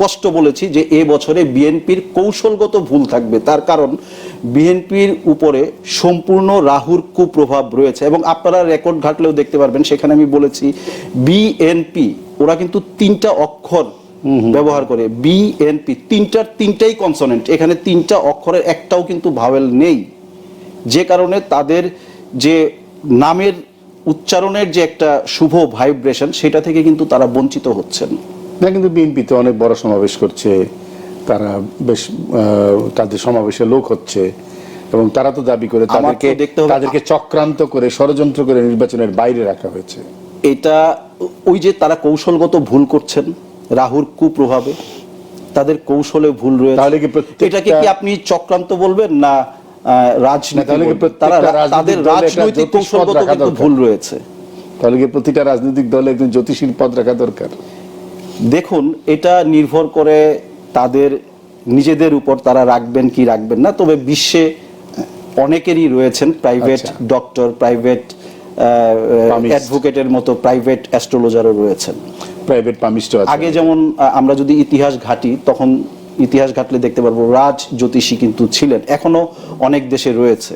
স্পষ্ট বলেছি যে এ বছরে বিএনপির কৌশলগত ভুল থাকবে। তার কারণ বিএনপির উপরে সম্পূর্ণ রাহুর কুপ্রভাব রয়েছে এবং আপনারা রেকর্ড ঘাটলেও দেখতে পারবেন সেখানে আমি বলেছি বিএনপি ওরা কিন্তু তিনটা অক্ষর ব্যবহার করে। বিএনপি তিনটার তিনটাই কনসোনেন্ট এখানে তিনটা অক্ষরের একটাও কিন্তু ভাওয়েল নেই। যে কারণে তাদের যে নামের উচ্চারণের যে একটা শুভ ভাইব্রেশন সেটা থেকে কিন্তু তারা বঞ্চিত হচ্ছেন। না কিন্তু বিএনপি তো অনেক বড় সমাবেশ করছে তারা বেশ তাদের সমাবেশে লোক হচ্ছে এবং তারা তো দাবি করে তাদেরকে দেখতে তাদেরকে চক্রান্ত করে ষড়যন্ত্র করে নির্বাচনের বাইরে রাখা হয়েছে। এটা ওই যে তারা কৌশলগত ভুল করছেন রাহুর কুপ্রভাবে তাদের কৌশলে ভুল রয়েছে। তাহলে কি এটাকে কি আপনি চক্রান্ত বলবেন না রাজনীতি তারা রাজনৈতিক তাদের রাজনৈতিক কৌশলগত কিন্তু ভুল রয়েছে। তাহলে কি প্রতিটা রাজনৈতিক দলে একজন জ্যোতিষীর পদ রাখা দরকার? দেখুন এটা নির্ভর করে তাদের নিজেদের উপর তারা রাখবেন কি রাখবেন না তবে বিশ্বে অনেকেরই রয়েছেন প্রাইভেট। Doctor private. অ্যাডভোকেটের মতো প্রাইভেট অ্যাস্ট্রোলজারও রয়েছেন প্রাইভেট পামিস্ট আগে যেমন আমরা যদি ইতিহাস ঘাটি তখন ইতিহাস ঘাটলে দেখতে পারব রাজ জ্যোতিষী কিন্তু ছিলেন এখনও অনেক দেশে রয়েছে